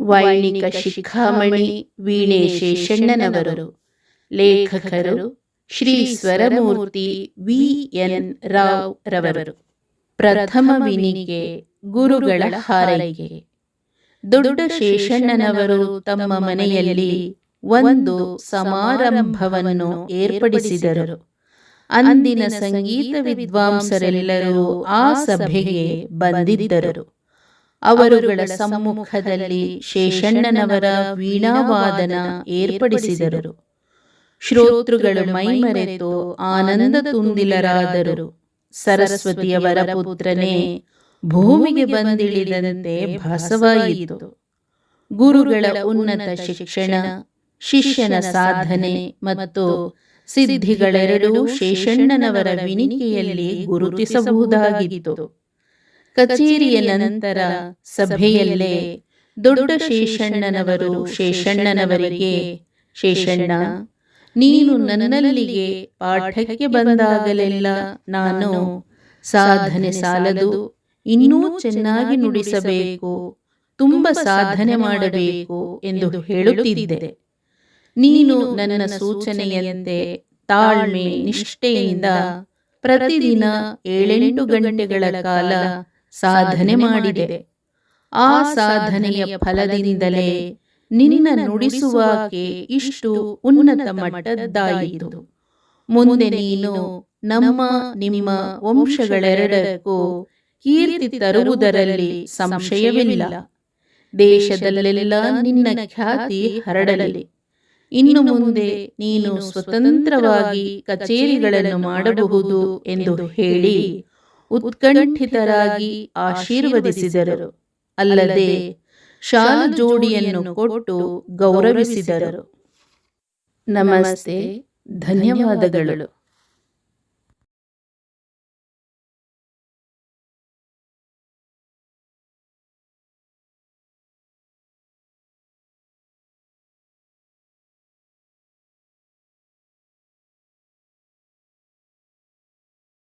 ವೈಣಿಕ ಶಿಖಾಮಣಿ ವೀಣೆ ಶೇಷಣ್ಣನವರು ಲೇಖಕರು ಶ್ರೀ ಸ್ವರಮೂರ್ತಿ ವಿ ಎನ್ ರಾವ್ ರವರು. ಪ್ರಥಮ ವಿನಿಗೆ ಗುರುಗಳ ಹಾರೈಕೆ. ದೊಡ್ಡ ಶೇಷಣ್ಣನವರು ತಮ್ಮ ಮನೆಯಲ್ಲಿ ಒಂದು ಸಮಾರಂಭವನ್ನು ಏರ್ಪಡಿಸಿದರು. ಅಂದಿನ ಸಂಗೀತ ವಿದ್ವಾಂಸರೆಲ್ಲರೂ ಆ ಸಭೆಗೆ ಬಂದಿದ್ದರು. ಅವರುಗಳ ಸಮ್ಮುಖದಲ್ಲಿ ಶೇಷಣ್ಣನವರ ವೀಣಾವಾದನ ಏರ್ಪಡಿಸಿದರು. ಶ್ರೋತೃಗಳು ಮೈಮರೆತು ಆನಂದ ತುಂದಿಲರಾದರು ಸರಸ್ವತಿಯವರ ಪುತ್ರನೇ, ಭೂಮಿಗೆ ಬಂದಿಳಿದಂತೆ ಭಾಸವಾಯಿತು. ಗುರುಗಳ ಉನ್ನತ ಶಿಕ್ಷಣ, ಶಿಷ್ಯನ ಸಾಧನೆ ಮತ್ತು ಸಿದ್ಧಿಗಳೆರಡೂ ಶೇಷಣ್ಣನವರ ವಿನಿಕೆಯಲ್ಲಿ ಗುರುತಿಸಬಹುದಾಗಿತ್ತು. ಕಚೇರಿಯ ನಂತರ ಸಭೆಯಲ್ಲೇ ದೊಡ್ಡ ಶೇಷಣ್ಣನವರು ಶೇಷಣ್ಣನವರಿಗೆ, ಶೇಷಣ್ಣ, ನೀನು ನನ್ನಲ್ಲಿಗೆ ಪಾಠಕ್ಕೆ ಬಂದಾಗಲೆಲ್ಲ ನಾನು ಸಾಧನೆ ಸಾಲದು, ಇನ್ನೂ ಚೆನ್ನಾಗಿ ನುಡಿಸಬೇಕು, ತುಂಬ ಸಾಧನೆ ಮಾಡಬೇಕು ಎಂದು ಹೇಳುತ್ತಿದ್ದೆ. ನೀನು ನನ್ನ ಸೂಚನೆಯಂತೆ ತಾಳ್ಮೆ, ನಿಷ್ಠೆಯಿಂದ ಪ್ರತಿದಿನ ಏಳೆಂಟು ಗಂಟೆಗಳ ಕಾಲ ಸಾಧನೆ ಮಾಡಿದೆ. ಆ ಸಾಧನೆಯ ಫಲದಿಂದಲೇ ನಿನ್ನ ನುಡಿಸುವಾಕೆ ಇಷ್ಟು ಉನ್ನತ ಮಟ್ಟದ್ದಾಯಿತು. ಮುಂದೆ ನೀನು ನಮ್ಮ, ನಿಮ್ಮ ವಂಶಗಳೆರಡಕ್ಕೂ ಕೀರ್ತಿ ತರುವುದರಲ್ಲಿ ಸಂಶಯವಿಲ್ಲ. ದೇಶದಲ್ಲೆಲ್ಲ ನಿನ್ನ ಖ್ಯಾತಿ ಹರಡಲಿ. ಇನ್ನು ಮುಂದೆ ನೀನು ಸ್ವತಂತ್ರವಾಗಿ ಕಚೇರಿಗಳನ್ನು ಮಾಡಬಹುದು ಎಂದು ಹೇಳಿ ಉತ್ಕಂಠಿತರಾಗಿ ಆಶೀರ್ವದಿಸಿದರು. ಅಲ್ಲದೆ ಶಾಲು ಜೋಡಿಯನ್ನು ಕೊಟ್ಟು ಗೌರವಿಸಿದರು. ನಮಸ್ತೆ. ಧನ್ಯವಾದಗಳು.